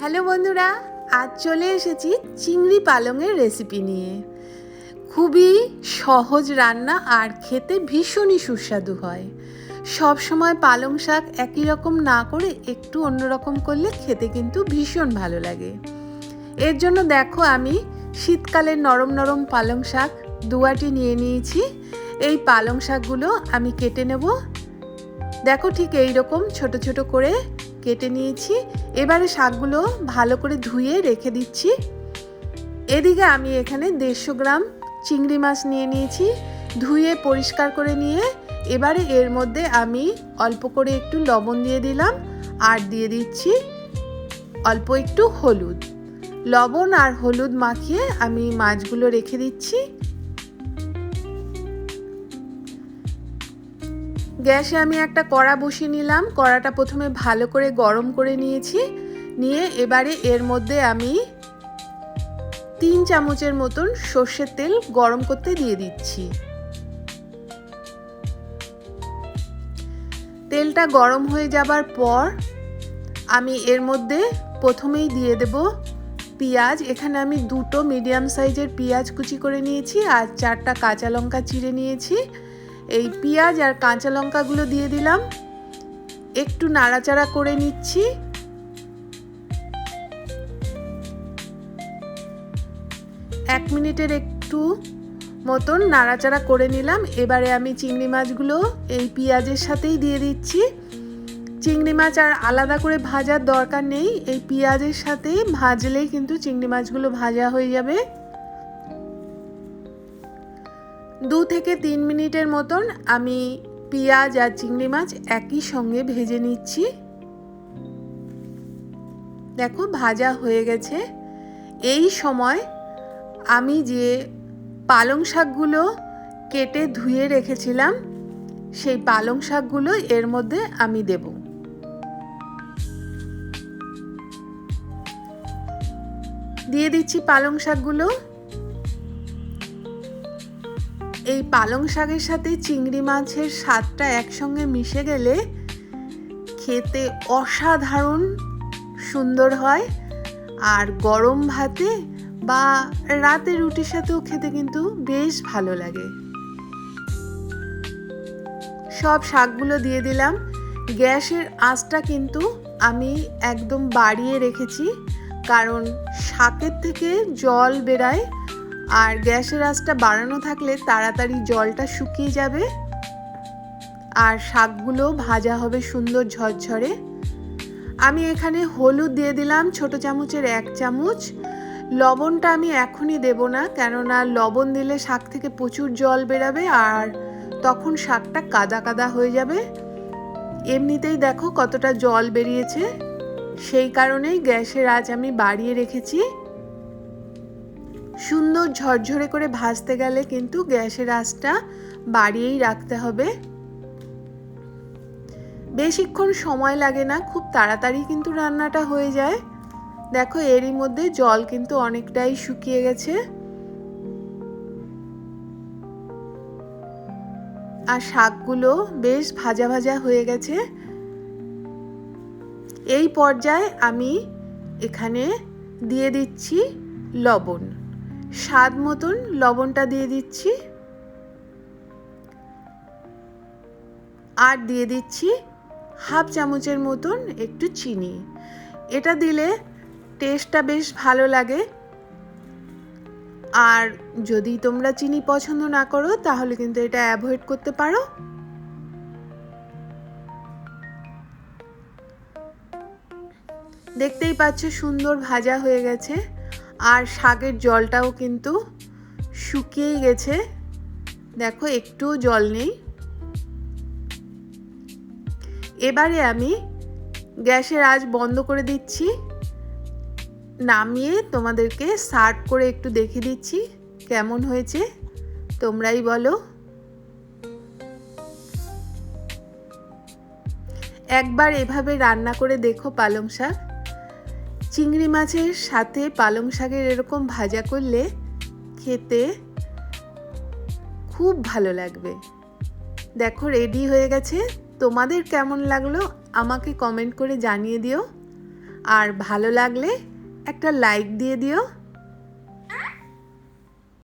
Hello বন্ধুরা, আজ চলে এসেছি চিংড়ি পালংয়ের রেসিপি নিয়ে। খুবই সহজ রান্না আর খেতে ভীষণই সুস্বাদু হয়। সব সময় পালং শাক একই রকম না করে একটু অন্যরকম করলে খেতে কিন্তু ভীষণ ভালো লাগে। এর জন্য দেখো আমি শীতকালের নরম নরম পালং শাক দুয়াটি নিয়ে নিয়েছি। এই পালং শাকগুলো আমি কেটে নেব। দেখো ঠিক এই রকম ছোট ছোট করে কেটে নিয়েছি। এবারে শাকগুলো ভালো করে ধুয়ে রেখে দিচ্ছি। এদিকে আমি এখানে দেড়শো গ্রাম চিংড়ি মাছ নিয়ে নিয়েছি। ধুয়ে পরিষ্কার করে নিয়ে এবারে এর মধ্যে আমি অল্প করে একটু লবণ দিয়ে দিলাম আর দিয়ে দিচ্ছি অল্প একটু হলুদ। লবণ আর হলুদ মাখিয়ে আমি মাছগুলো রেখে দিচ্ছি। গ্যাসে আমি একটা কড়া বসিয়ে নিলাম। কড়াটা প্রথমে ভালো করে গরম করে নিয়েছি। নিয়ে এবারে এর মধ্যে আমি তিন চামচের মতন সর্ষের তেল গরম করতে দিয়ে দিচ্ছি। তেলটা গরম হয়ে যাবার পর আমি এর মধ্যে প্রথমেই দিয়ে দেব পেঁয়াজ। এখানে আমি দুটো মিডিয়াম সাইজের পেঁয়াজ কুচি করে নিয়েছি আর চারটা কাঁচা লঙ্কা চিড়ে নিয়েছি। এই পেঁয়াজ আর কাঁচা লঙ্কাগুলো দিয়ে দিলাম। একটু নাড়াচাড়া করে নিচ্ছি। এক মিনিটের একটু মতন নাড়াচাড়া করে নিলাম। এবারে আমি চিংড়ি মাছগুলো এই পেঁয়াজের সাথেই দিয়ে দিচ্ছি। চিংড়ি মাছ আর আলাদা করে ভাজার দরকার নেই। এই পেঁয়াজের সাথে ভাজলেই কিন্তু চিংড়ি মাছগুলো ভাজা হয়ে যাবে। দু থেকে তিন মিনিটের মতন আমি পেঁয়াজ আর চিংড়ি মাছ একই সঙ্গে ভেজে নিচ্ছি। দেখো, ভাজা হয়ে গেছে। এই সময় আমি যে পালং শাকগুলো কেটে ধুয়ে রেখেছিলাম, সেই পালং শাকগুলো এর মধ্যে আমি দেব। দিয়ে দিচ্ছি পালং শাকগুলো। এই পালং শাকের সাথে চিংড়ি মাছের স্বাদটা একসঙ্গে মিশে গেলে খেতে অসাধারণ সুন্দর হয়। আর গরম ভাতে বা রাতে রুটির সাথেও খেতে কিন্তু বেশ ভালো লাগে। সব শাকগুলো দিয়ে দিলাম। গ্যাসের আঁচটা কিন্তু আমি একদম বাড়িয়ে রেখেছি। কারণ শাকের থেকে জল বেরায় আর গ্যাসের আঁচটা বাড়ানো থাকলে তাড়াতাড়ি জলটা শুকিয়ে যাবে। আর শাকগুলো ভাজা হবে সুন্দর ঝরঝরে। আমি এখানে হলুদ দিয়ে দিলাম ছোট চামচের এক চামচ। লবণটা আমি এখনই দেব না, কেননা লবণ দিলে শাক থেকে প্রচুর জল বেরাবে আর তখন শাকটা কাদা কাদা হয়ে যাবে। এমনিতেই দেখো কতটা জল বেরিয়েছে। সেই কারণেই গ্যাসের আজ আমি বাড়িয়ে রেখেছি। সুন্দর ঝরঝরে করে ভাজতে গেলে কিন্তু গ্যাসের আঁচটা বাড়িয়েই রাখতে হবে। বেশিক্ষণ সময় লাগে না, খুব তাড়াতাড়ি কিন্তু রান্নাটা হয়ে যায়। দেখো, এরই মধ্যে জল কিন্তু অনেকটাই শুকিয়ে গেছে। আর শাকগুলো বেশ ভাজা ভাজা হয়ে গেছে। এই পর্যায়ে আমি এখানে দিয়ে দিচ্ছি লবণ। স্বাদ মতন লবণটা দিয়ে দিচ্ছি। আর দিয়ে দিচ্ছি হাফ চামচের মতন একটু চিনি। এটা দিলে টেস্টটা বেশ ভালো লাগে। আর যদি তোমরা চিনি পছন্দ না করো, তাহলে কিন্তু এটা অ্যাভয়েড করতে পারো। দেখতেই পাচ্ছ সুন্দর ভাজা হয়ে গেছে। আর শাকের জলটাও কিন্তু শুকিয়েই গেছে। দেখো, একটুও জল নেই। এবারে আমি গ্যাসের আজ বন্ধ করে দিচ্ছি। নামিয়ে তোমাদেরকে সার্ভ করে একটু দেখে দিচ্ছি কেমন হয়েছে। তোমরাই বলো। একবার এভাবে রান্না করে দেখো পালং শাক। চিংড়ি মাছের সাথে পালং শাকের এরকম ভাজা করলে খেতে খুব ভালো লাগবে। দেখো রেডি হয়ে গেছে। তোমাদের কেমন লাগল আমাকে কমেন্ট করে জানিয়ে দিও। আর ভালো লাগলে একটা লাইক দিয়ে দিও।